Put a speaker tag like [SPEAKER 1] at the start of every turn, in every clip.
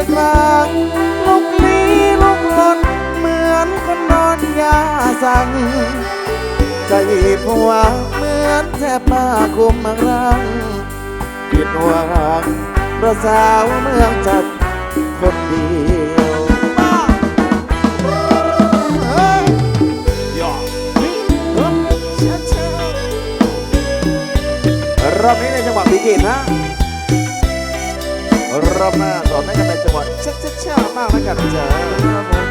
[SPEAKER 1] ักครั้งลุกลี้ลุกลนเหมือนคนนอนยาสั่งใจผวาเหมือนแทบป้าคุมรังผิดหวังประสาวเมืองจัดคนเดียวรอบนี้ในจังหวะพิจิตรนะ รอบหน้าต่อได้กันในจังหวะช้าช้าช้ามากแล้วกับเจ้า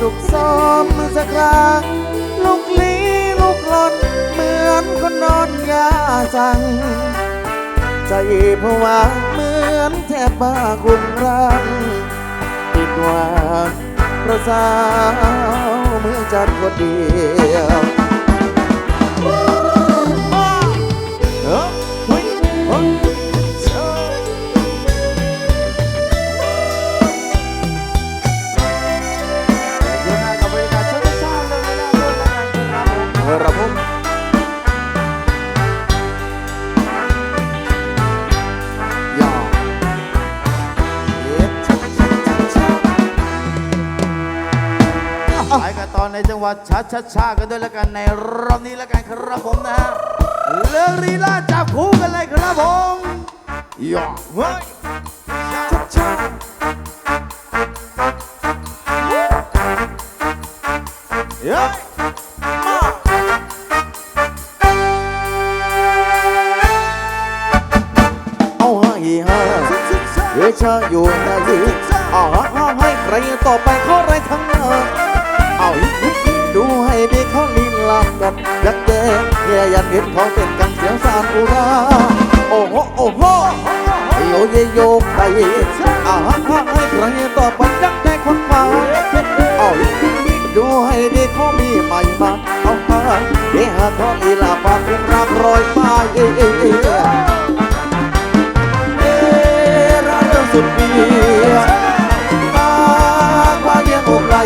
[SPEAKER 1] สุขสมสักครั้งลูกลี้ลูกหลนเหมือนคนนอนยาสั่งใจผวาเหมือนแทบบ้าคุมรังผิดหวังเพราะสาวเมืองจันทร์คนเดียว ชัดชัดชา
[SPEAKER 2] กันด้วยแล้วกันในรอบนี้แล้วกันครับผมนะฮะเรื่องลีลาจับคู่กันเลยครับผม
[SPEAKER 1] ย่อเฮ้ย
[SPEAKER 2] เห็
[SPEAKER 1] นกันเสียงสารอุราโอ้โหโอ้โหโยเยโยไปเอาฮะฮะให้ใครต่อไปยักแย่คนฟ้าเอาดูให้ดีเขามีใหม่มาเอาฮะเดี๋ยวเขาลีลาปากคงรักรอยมาเอ้เอ้ระเรื่องสุดเบียตาควาเยี่ยมอบไหล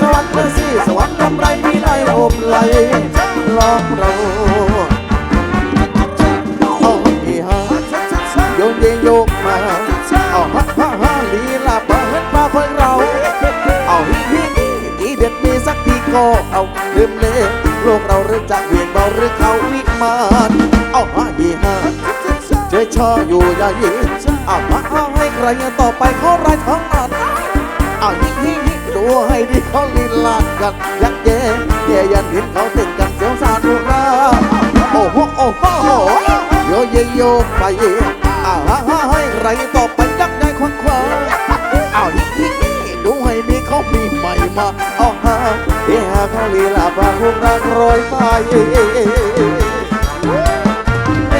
[SPEAKER 1] สวรรค์เมื่อสี่สวรรค์ทำไรมีไรอบไหลลองเรา ก็เอาลืมเลยโลกเราหรือจะเวียนเบาหรือเขาวิมานเอาฮะฮีฮะเจอชออยู่อย่ายิงเอามาเอาให้ใครต่อไปเขาไรทั้งนั้นเอายิงยิงยิงดูให้ดีเขาลีลาดกันยักแย่แย่ยันเห็นเขาต้นกันเสียวสานรุราโอ้โหโอ้โหโยเยโยไปเอาฮะฮะให้ใครต่อไปยักได้ควักคว้าเอายิงยิงยิงดูให้ดีเขามีใหม่มา เอาฮะเดี๋ยวเขาลีลาพาพวกรักรอยไปเอ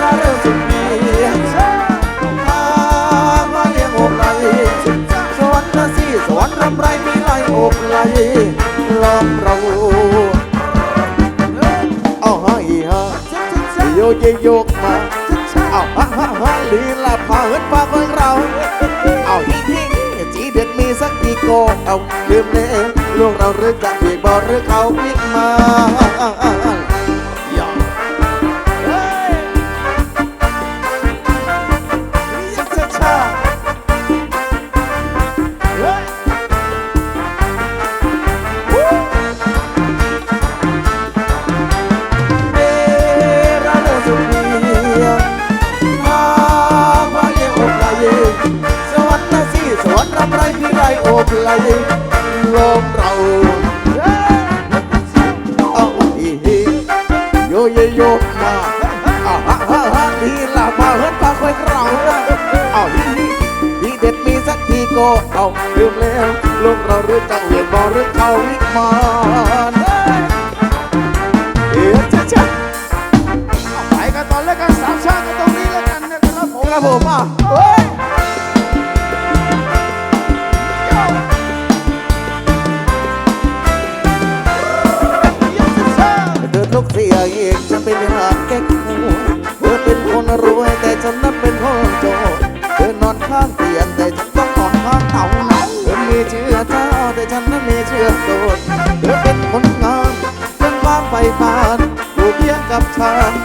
[SPEAKER 1] ระเริ่มสุดเบียงทางมาเลี้ยงอกไหลสวรรค์นะสิสวรรค์รำไรมีไหลอกไหลลองเราเอาให้ฮะโยเยโยกมาเอาฮะฮะฮะลีลาพาเฮินพาคนเราเอาฮิ้งฮิ้งจีเด็ดมีสักทีโก็เอาลืมเลย ลูกเราหรือจะเบียกบอหรือเขาพิกมา เรือเขาวิมาน
[SPEAKER 2] ไฟฟาน
[SPEAKER 1] อยู่เพีย
[SPEAKER 2] งกับ
[SPEAKER 1] ฉัน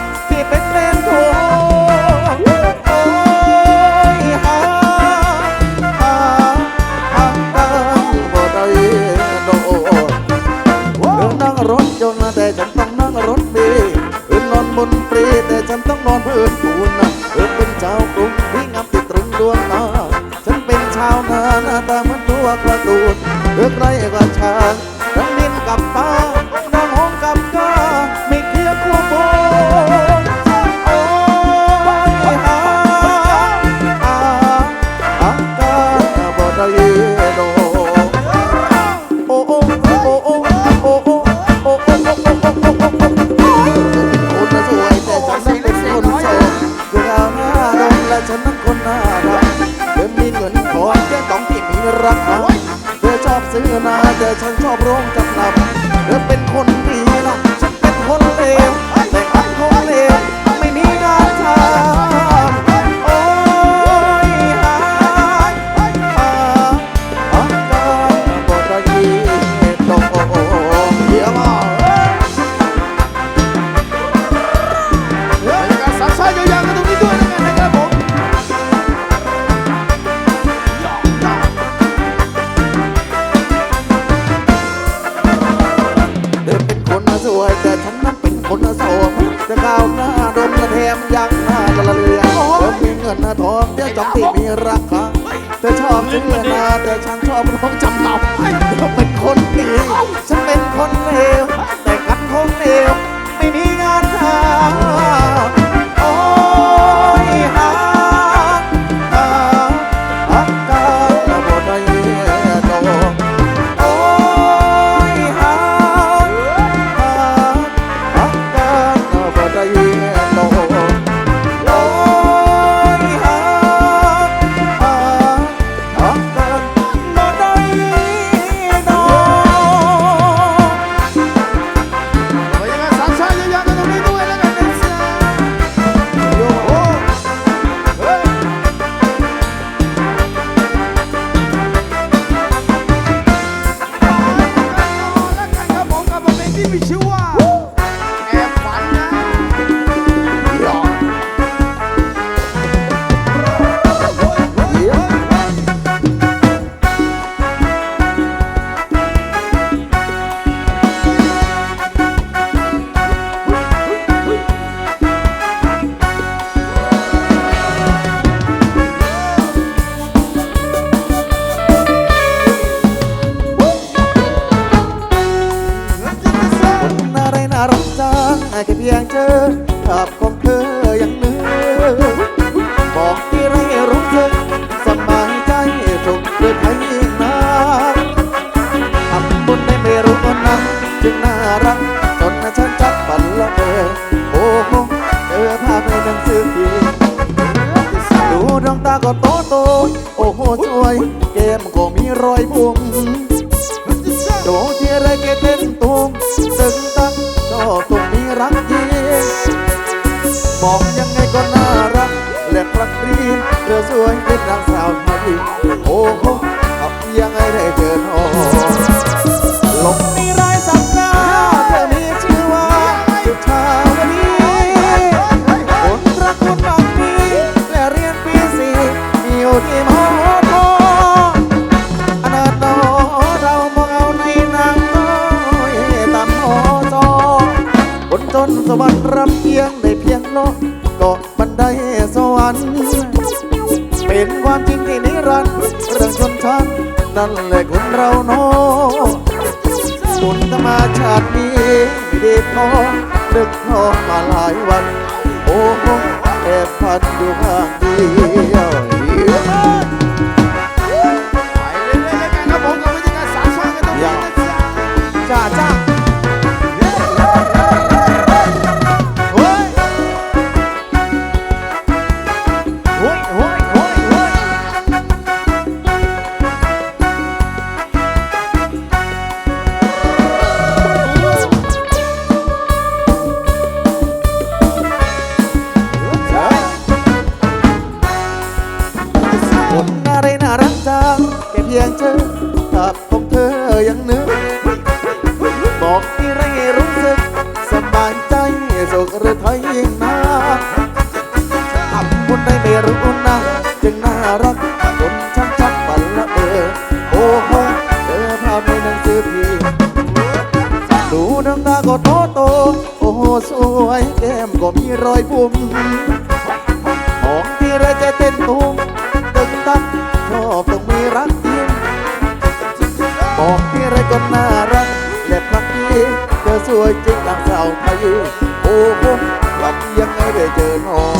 [SPEAKER 1] จะกลับ แค่เพียงเจอภาพของเธอย่างนึงบอกที่ไรรู้สึกสบายใจสุขหรือไทยยิ่งนทำบุญได้ไม่รู้วันนั้นจึงน่ารักจนฉันจับฝันละเมอโอ้โหเจอภาพในหนังสือพิมพ์ดูดวงตาก็โตโตโอ้โหสวย เกมก็มีรอยบุ๋ม โดที่ไรเกเต้นตุงตึงตังชอบตรงนี้รักจริงบอกยังไงก็น่ารัก และพรักรีเธอสวยเป็นนางสาวไทยโอ้โหขับยังไงได้เจอน้อง ไดสวรรค์เป็นความจริงที่นิรันดร์เรื่องชนชั้นนั่นแหละคนเราโนบุญธรรมาชาตินี้ไม่ได้พอดึกพอมาหลายวัน โอ้โหแอบพันอยู่ข้างดี
[SPEAKER 2] โอ้โหลับยัง
[SPEAKER 1] ไงได้เจอน้อง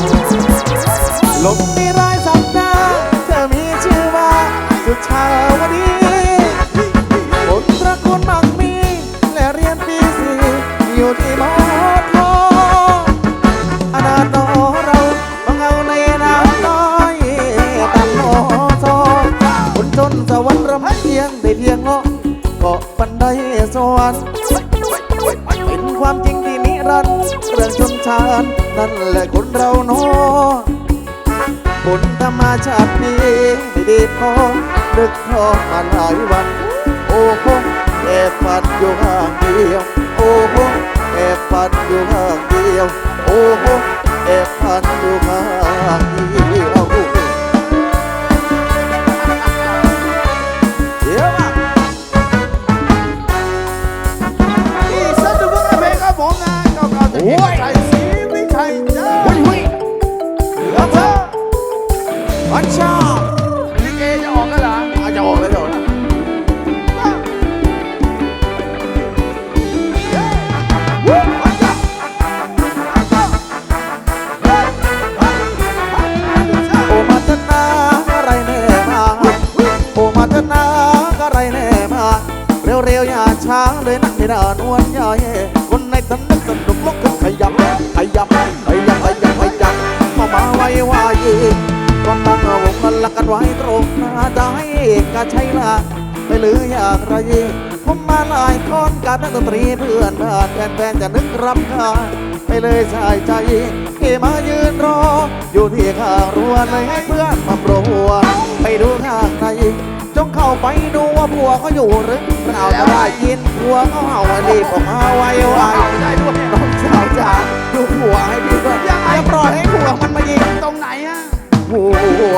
[SPEAKER 1] ลบในรอยสัปดาห์เธอมีชื่อว่าสุชาวดีผลตระกูลมังมี และเรียนปีสี่อยู่ที่มอทออนาโตเราบังเอาในน้ำน้อยตัดมอซอคนจนสวรรค์รำเพียงได้เพี
[SPEAKER 2] ยงเงาะเกาะปันไดสวรรค์ั้
[SPEAKER 1] นแห
[SPEAKER 2] ละคนเรา
[SPEAKER 1] เนาบุญธรรมชาตินี้ไม่ดีพอนึกท้อมาหลายวัน โอ้โหแอบฝันอยู่ข้างเดียว ใช่ละไม่หรืออยางไรผมมาหลายคนกับนักดนตรีเพื่อนบ้านแฟนๆจะนึกรำคาญไปเลยชายใจที่มายืนรอ อยู่ที่ข้างรั้วเลยให้เพื่อนมาโปรหัวไปดูข้างในจงเข้าไปดูว่าผัวเขาอยู่หรือเปล่าจะได้ยินผัวเขาเห่ารีบออกมาไวไว
[SPEAKER 2] ได้ด้วย
[SPEAKER 1] น้องสาวจ๋าดูผัวให้พี่ด้วยอย่าปล่อยให้ผัวมันมายิง
[SPEAKER 2] ตรงไหนอะ
[SPEAKER 1] ผัว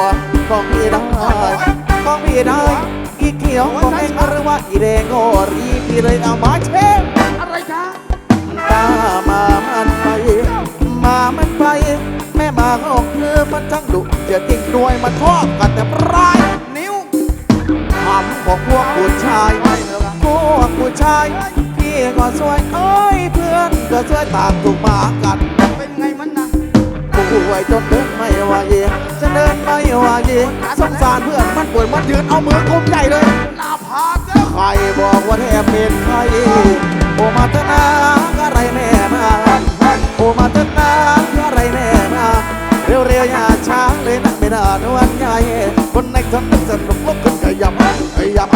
[SPEAKER 1] ของพี่ได้ ของพี่ได้อีเขียวของเองหรือว่าอีแดงก็รีบพี่เลยเอามาเช็ด
[SPEAKER 2] อะไรคะ
[SPEAKER 1] ตามามันไป มามันไป แม่มาของเธอมันช่างดุเดี๋ยวจริงด้วยมันชอบกันแต่ปลาย
[SPEAKER 2] นิ้ว
[SPEAKER 1] ทำของพวกผู้ชาย
[SPEAKER 2] ไม่
[SPEAKER 1] พวกผู้ชาย พี่ก็สวยเอ้ยเพื่อนก็ช่วยต่ามถูกหมากัน
[SPEAKER 2] ป่
[SPEAKER 1] วยจนเดินไม่ไหวจะเดินไม่ไหวสงสารเพื่อนมันป่วยมันยืนเอามือกุมใหญ่เลย
[SPEAKER 2] หน้าผากเด้อ
[SPEAKER 1] ใครบอกว่าแทบเป็นใครโอมาเถนาอะไรแม่มาโอมาเถนาอะไรแม่มาเร็วๆอย่าช้าเลยนักไม่นานวันใหญ่คนในถนนสนุกลุกขึ้นขยับขยับ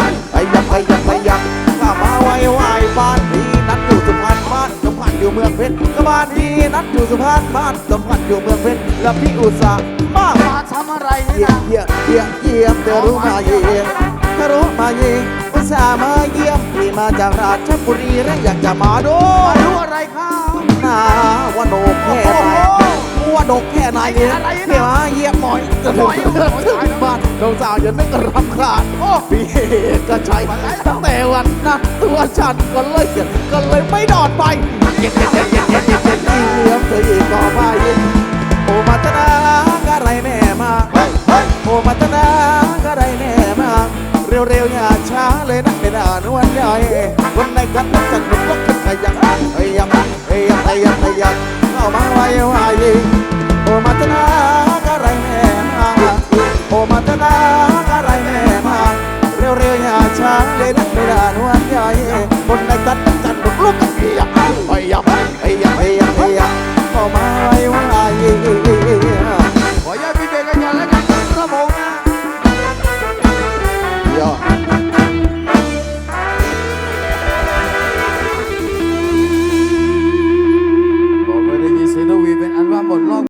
[SPEAKER 1] อยู่เมืองเพชรก็บ้านพี่นัดอยู่สุพรรณบ้านสมพันธ์อยู่เมืองเพชรแล้วพี่อุตส่าห์มา
[SPEAKER 2] มาทำอะไรนี่
[SPEAKER 1] เยี่ยม
[SPEAKER 2] นะ
[SPEAKER 1] เยี่ยมเยี่ยมเยี่ยมเธอรู้มาเยี่ยมเธอรู้มาเยี่ยมอุตส่าห์มาเยี่ยมที่มาจากราชบุรีและอยากจะมาดู
[SPEAKER 2] มาดูอะไรครับ
[SPEAKER 1] นาว่าโดกแค่ไหนว่าโดกแค่ไหนเนี่ยพี่มาเยี่ยมหน่อยจะถึงถึงบ้านน้องสาวอย่านึกรำคาญ
[SPEAKER 2] โอ้
[SPEAKER 1] พี่ก็ใช่ตั้งแต่วันนั้นตัวฉันก็เลยเกลียดก็เลยไม่นอนไป เข้าตนาอะไรแม่มา
[SPEAKER 2] เฮ้ยเฮ้ย
[SPEAKER 1] โอ้พัฒนาก็ได้แน่มาเร็วๆอย่าช้าเลยนะไม่นานวันใหญ่คนในกันต้องจัดลุกลุกขึ้นขยับขยับขยับขยับขยับเข้ามาไวไวโอ้พัฒนา